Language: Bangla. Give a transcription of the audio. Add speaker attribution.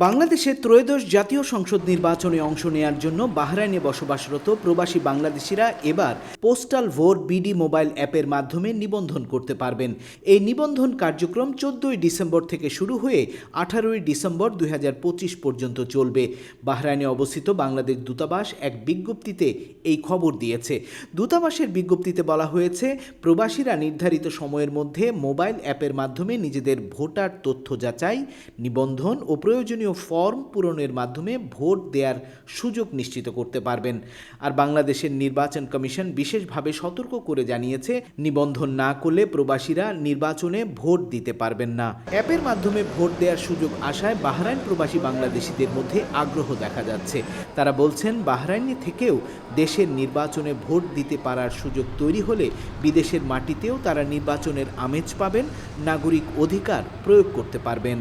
Speaker 1: বাংলাদেশের ত্রয়োদশ জাতীয় সংসদ নির্বাচনে অংশ নেয়ার জন্য বাহরাইনে বসবাসরত প্রবাসী বাংলাদেশিরা এবার পোস্টাল ভোট বিডি মোবাইল অ্যাপের মাধ্যমে নিবন্ধন করতে পারবেন। এই নিবন্ধন কার্যক্রম চোদ্দই ডিসেম্বর থেকে শুরু হয়ে আঠারোই ডিসেম্বর দু হাজার পঁচিশ পর্যন্ত চলবে। বাহরাইনে অবস্থিত বাংলাদেশ দূতাবাস এক বিজ্ঞপ্তিতে এই খবর দিয়েছে। দূতাবাসের বিজ্ঞপ্তিতে বলা হয়েছে, প্রবাসীরা নির্ধারিত সময়ের মধ্যে মোবাইল অ্যাপের মাধ্যমে নিজেদের ভোটার তথ্য যাচাই, নিবন্ধন ও প্রয়োজনীয় ফর্ম পূরণের মাধ্যমে ভোট দেওয়ার সুযোগ নিশ্চিত করতে পারবেন। আর বাংলাদেশের নির্বাচন কমিশন বিশেষভাবে সতর্ক করে জানিয়েছে, নিবন্ধন না করলে প্রবাসীরা নির্বাচনে ভোট দিতে পারবেন না। অ্যাপের মাধ্যমে ভোট দেওয়ার সুযোগ আসায় বাহরাইন প্রবাসী বাংলাদেশিদের মধ্যে আগ্রহ দেখা যাচ্ছে। তারা বলছেন, বাহরাইনে থেকেও দেশের নির্বাচনে ভোট দিতে পারার সুযোগ তৈরি হলে বিদেশের মাটিতেও তারা নির্বাচনের আমেজ পাবেন, নাগরিক অধিকার প্রয়োগ করতে পারবেন।